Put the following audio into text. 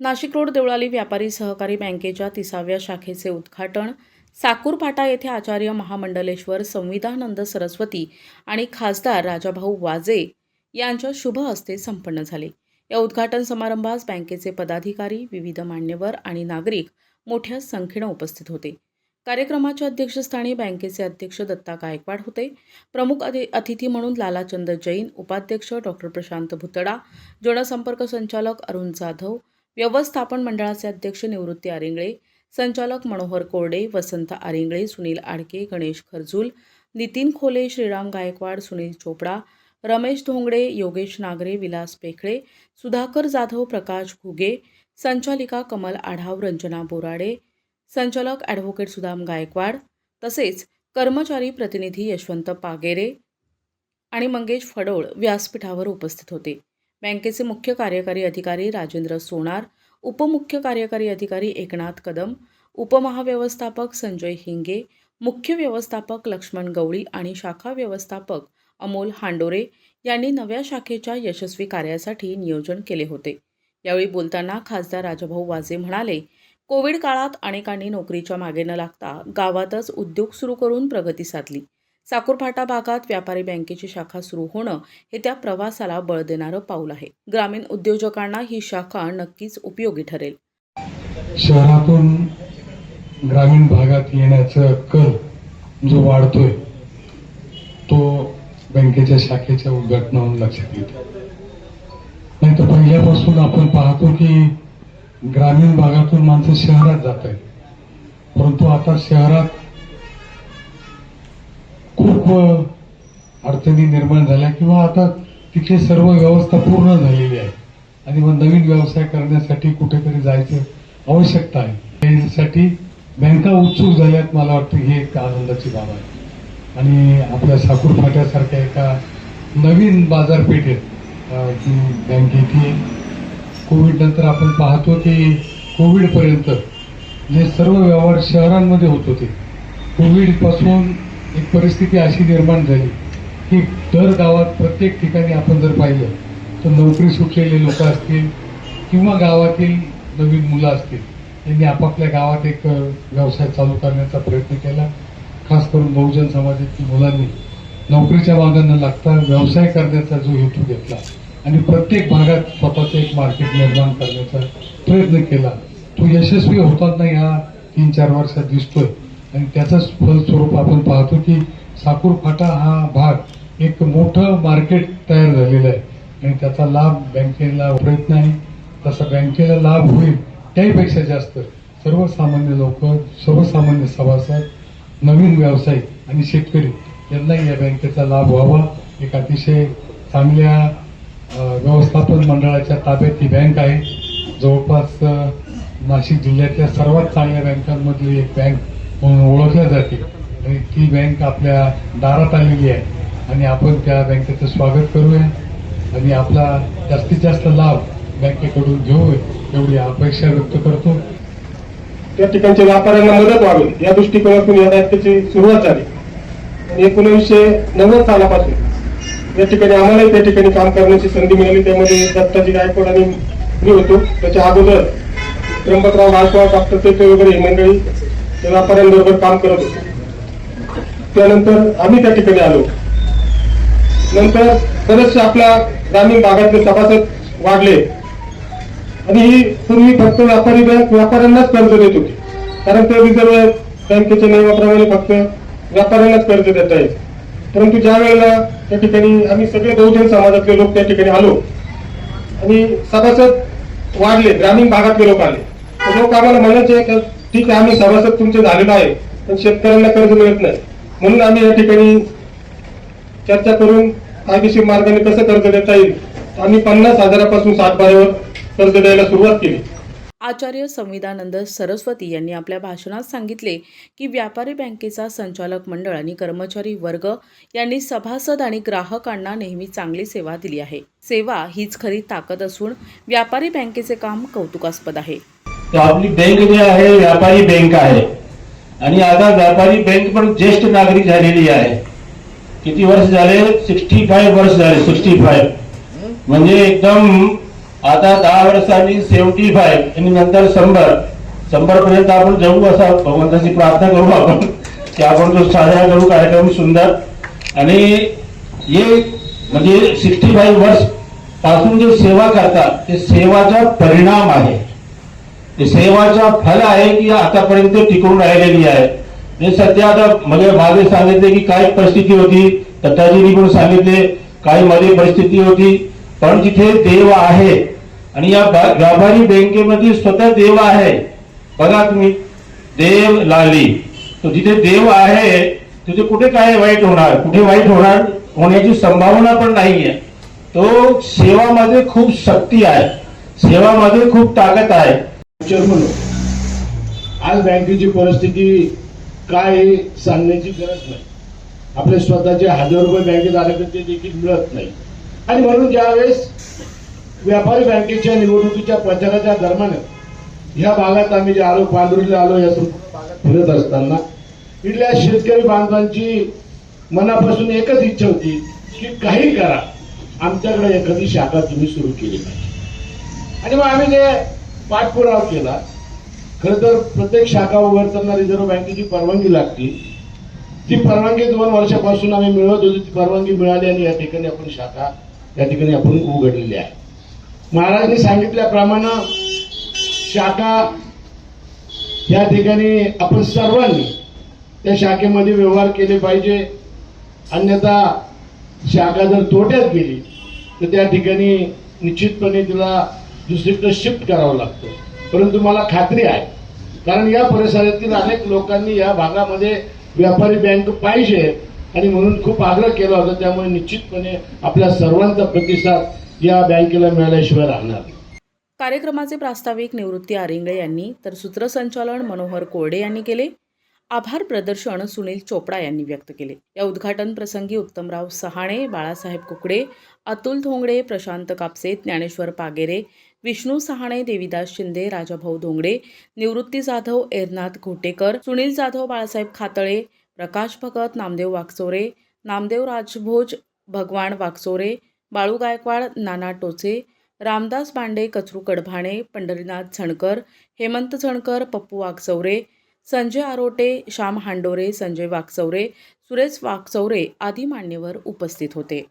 Nashik road Deolali व्यापारी सहकारी बँकेच्या तिसाव्या शाखेचे उद्घाटन साकूरपाटा येथे आचार्य महामंडलेश्वर संविधानंद सरस्वती आणि खासदार राजाभाऊ वाजे यांच्या शुभ हस्ते संपन्न झाले. या उद्घाटन समारंभास बँकेचे पदाधिकारी विविध मान्यवर आणि नागरिक मोठ्या संख्येनं उपस्थित होते. कार्यक्रमाच्या अध्यक्षस्थानी बँकेचे अध्यक्ष दत्ता गायकवाड होते. प्रमुख अति- अतिथी म्हणून लालाचंद जैन उपाध्यक्ष डॉक्टर प्रशांत भुतडा जनसंपर्क संचालक अरुण जाधव व्यवस्थापन मंडळाचे अध्यक्ष निवृत्ती आरिंगळे संचालक मनोहर कोरडे वसंत आरिंगळे सुनील आडके गणेश खरजूल नितीन खोले श्रीराम गायकवाड सुनील चोपडा रमेश धोंगडे योगेश नागरे विलास पेखळे सुधाकर जाधव प्रकाश घुगे संचालिका कमल आढाव रंजना बोराडे संचालक ॲडव्होकेट सुदाम गायकवाड तसेच कर्मचारी प्रतिनिधी यशवंत पागेरे आणि मंगेश फडोळ व्यासपीठावर उपस्थित होते. बँकेचे मुख्य कार्यकारी अधिकारी राजेंद्र सोनार उपमुख्य कार्यकारी अधिकारी एकनाथ कदम उपमहाव्यवस्थापक संजय हिंगे मुख्य व्यवस्थापक लक्ष्मण गवळी आणि शाखा व्यवस्थापक अमोल हांडोरे यांनी नव्या शाखेच्या यशस्वी कार्यासाठी नियोजन केले होते. यावेळी बोलताना खासदार राजाभाऊ वाजे म्हणाले कोविड काळात अनेकांनी नोकरीच्या मागे न लागता गावातच उद्योग सुरू करून प्रगती साधली. साकूरफाटा भागात व्यापारी बँकेची शाखा सुरू होणं हे त्या प्रवासाला बळ देणारं पाऊल आहे. ग्रामीण उद्योजकांना ही शाखा नक्कीच उपयोगी ठरेल. शहरातून ग्रामीण भागात येण्याचा कल जो वाढतोय तो बँकेच्या शाखेच्या उद्घाटनावरून लक्षात येतो नाही तर पहिल्यापासून आपण पाहतो की ग्रामीण भागातून माणसं शहरात जात आहेत परंतु आता शहरात खूप अडचणी निर्माण झाल्या किंवा आता तिथे सर्व व्यवस्था पूर्ण झालेली आहे. आणि मग नवीन व्यवसाय करण्यासाठी कुठेतरी जायचं आवश्यकता आहे. यासाठी बँका उत्सुक झाल्यात मला वाटतं ही एक आनंदाची बाब आहे. आणि आपल्या साकूर फाट्यासारख्या एका नवीन बाजारपेठेत अ, जी बँकेची कोविड नंतर आपण पाहतो की कोविडपर्यंत जे सर्व व्यवहार शहरांमध्ये होत होते. कोविडपासून एक परिस्थिती अशी निर्माण झाली की दर गावात प्रत्येक ठिकाणी आपण जर पाहिलं तर नोकरी सुटलेले लोक असतील किंवा गावातील नवीन मुलं असतील यांनी आपापल्या गावात एक व्यवसाय चालू करण्याचा प्रयत्न केला. खास करून बहुजन समाजातील मुलांनी नोकरीच्या मागे लागता व्यवसाय करण्याचा जो हेतू घेतला आणि प्रत्येक भागात स्वतःचं एक मार्केट निर्माण करण्याचा प्रयत्न केला. तो यशस्वी होताना या तीन चार वर्षात दिसतोय. आणि त्याचंच फलस्वरूप आपण पाहतो की साकूर फाटा हा भाग एक मोठं मार्केट तयार झालेलं आहे. आणि त्याचा लाभ बँकेला प्रयत्न आहे तसा बँकेला लाभ होईल त्याहीपेक्षा जास्त सर्वसामान्य लोक सर्वसामान्य सभासद नवीन व्यावसायिक आणि शेतकरी यांनाही या बँकेचा लाभ व्हावा. एक अतिशय चांगल्या व्यवस्थापन मंडळाच्या ताब्यात ही बँक आहे. जवळपास नाशिक जिल्ह्यातल्या सर्वात चांगल्या बँकांमधली एक बँक म्हणून ओळखल्या जाते. आणि ती बँक आपल्या दारात आलेली आहे. आणि आपण त्या बँकेचं स्वागत करूया. आणि आपला जास्तीत जास्त लाभ बँकेकडून घेऊ एवढी अपेक्षा व्यक्त करतो. त्या ठिकाणच्या व्यापाऱ्यांना मदत व्हावी. या दृष्टिकोनातून या बँकेची सुरुवात झाली. आणि एकोणीसशे नव्वद सालापासून या ठिकाणी आम्हालाही त्या ठिकाणी काम करण्याची संधी मिळाली. त्यामध्ये दत्ताजी गायकवाड आणि मी होतो. त्याच्या अगोदर त्र्यंबकराव गायकवाड डॉक्टर तेथे वगैरे ही मंडळी त्या व्यापाऱ्यांबरोबर काम करत होतो. त्यानंतर आम्ही त्या ठिकाणी आलो. नंतर बरेचसे आपल्या ग्रामीण भागातले सभासद वाढले. आणि ही पूर्वी फक्त व्यापारी बँक व्यापाऱ्यांनाच कर्ज देत होती. कारण ते रिझर्व्ह बँकेच्या नियमाप्रमाणे फक्त व्यापाऱ्यांनाच कर्ज देता येईल. परंतु ज्या वेळेला त्या ठिकाणी आम्ही सगळे बहुजन समाजातले लोक त्या ठिकाणी आलो आणि सभासद वाढले ग्रामीण भागातले लोक आले. लोक आम्हाला म्हणायचे ठीक आहे आम्ही सभासद तुमचे झालेलो आहे पण शेतकऱ्यांना कर्ज मिळत नाही. म्हणून आम्ही या ठिकाणी चर्चा करून कायदेशीर मार्गाने कसं कर्ज देता येईल आम्ही पन्नास हजारापासून सात बारावर कर्ज द्यायला सुरुवात केली. आचार्य संविधानंद सरस्वती यांनी आपल्या भाषणात सांगितले की व्यापारी बँकेचा संचालक मंडळ आणि कर्मचारी वर्ग यांनी सभासद आणि ग्राहकांना नेहमी चांगली सेवा दिली आहे. सेवा हीच खरी ताकद असून व्यापारी बँकेचे काम कौतुकास्पद आहे. तर आपली बँक जी आहे व्यापारी बँक आहे. आणि आता व्यापारी बँक पण ज्येष्ठ नागरिक झालेली आहे. किती वर्ष झाले? सिक्स्टी फाईव्ह वर्ष झाले सिक्स्टी फाईव्ह म्हणजे एकदम आता दहा वर्षांनी सेव्हन्टी फाईव्ह आणि नंतर शंभर. शंभर पर्यंत आपण जाऊ असा भगवंताची प्रार्थना करू आपण. की आपण तो साजरा करू कार्यक्रम सुंदर. आणि हे म्हणजे सिक्स्टी फाईव्ह वर्षपासून जे सेवा करतात ते सेवाचा परिणाम आहे. सेवाचा फल आहे की आतापर्यंत टिकून राहिलेली आहे. ते सध्या आता मला मागे सांगितले की काय परिस्थिती होती दत्ताजींनी पण सांगितले काही मध्ये परिस्थिती होती. पण तिथे देव आहे आणि या व्यापारी बँकेमध्ये स्वतः देव आहे. बघा तुम्ही देव लाली. तो जिथे देव आहे तिथे कुठे काय वाईट होणार? कुठे वाईट होणार? होण्याची संभावना पण नाहीये. तो सेवामध्ये खूप शक्ती आहे. सेवामध्ये खूप ताकद आहे. म्हणून आज बँकेची परिस्थिती काय सांगण्याची गरज नाही. आपले स्वतःचे हजार रुपये बँकेत आले तर ते देखील मिळत नाही. आणि म्हणून ज्यावेळेस व्यापारी बँकेच्या निवडणुकीच्या प्रचाराच्या दरम्यान ह्या भागात आम्ही जे आलो पांढुरीला आलो या भागात फिरत असताना इथल्या शेतकरी बांधवांची मनापासून एकच इच्छा होती की काही करा. आमच्याकडे एखादी शाखा तुम्ही सुरू केली पाहिजे. आणि मग आम्ही जे पाठपुरावा केला. खर तर प्रत्येक शाखा उघडताना रिझर्व्ह बँकेची परवानगी लागते ती परवानगी दोन वर्षापासून आम्ही मिळवत होतो ती परवानगी मिळाली आणि या ठिकाणी आपण शाखा या ठिकाणी आपण उघडलेली आहे. महाराजांनी सांगितल्याप्रमाणे शाखा या ठिकाणी आपण सर्वांनी त्या शाखेमध्ये व्यवहार केले पाहिजे. अन्यथा शाखा जर तोट्यात गेली तर त्या ठिकाणी निश्चितपणे तिला दुसरीकडे शिफ्ट करावं लागतं. परंतु मला खात्री आहे. कारण या परिसरातील अनेक लोकांनी या भागामध्ये व्यापारी बँक पाहिजे आणि म्हणून खूप आग्रह केला होता. त्यामुळे निश्चितपणे आपल्या सर्वांचा प्रतिसाद या बँकेला मिळाल्याशिवाय राहणार कार्यक्रमाचे प्रास्ताविक निवृत्ती आरिंगळे यांनी तर सूत्रसंचालन मनोहर कोरडे यांनी केले. आभार प्रदर्शन सुनील चोपडा यांनी व्यक्त केले. या उद्घाटन प्रसंगी उत्तमराव सहाणे बाळासाहेब कुकडे अतुल धोंगडे प्रशांत कापसे ज्ञानेश्वर पागेरे विष्णू सहाणे देविदास शिंदे राजाभाऊ धोंगडे निवृत्ती जाधव एरनाथ घोटेकर सुनील जाधव बाळासाहेब खातळे प्रकाश भगत नामदेव वागचोरे नामदेव राजभोज भगवान वागचोरे बाळू गायकवाड नाना टोचे रामदास बांडे कचरू कडभाणे पंढरीनाथ झणकर हेमंत झणकर पप्पू वागचौरे संजय आरोटे श्याम हांडोरे संजय वाकचौरे सुरेश वाकचौरे आदी मान्यवर उपस्थित होते.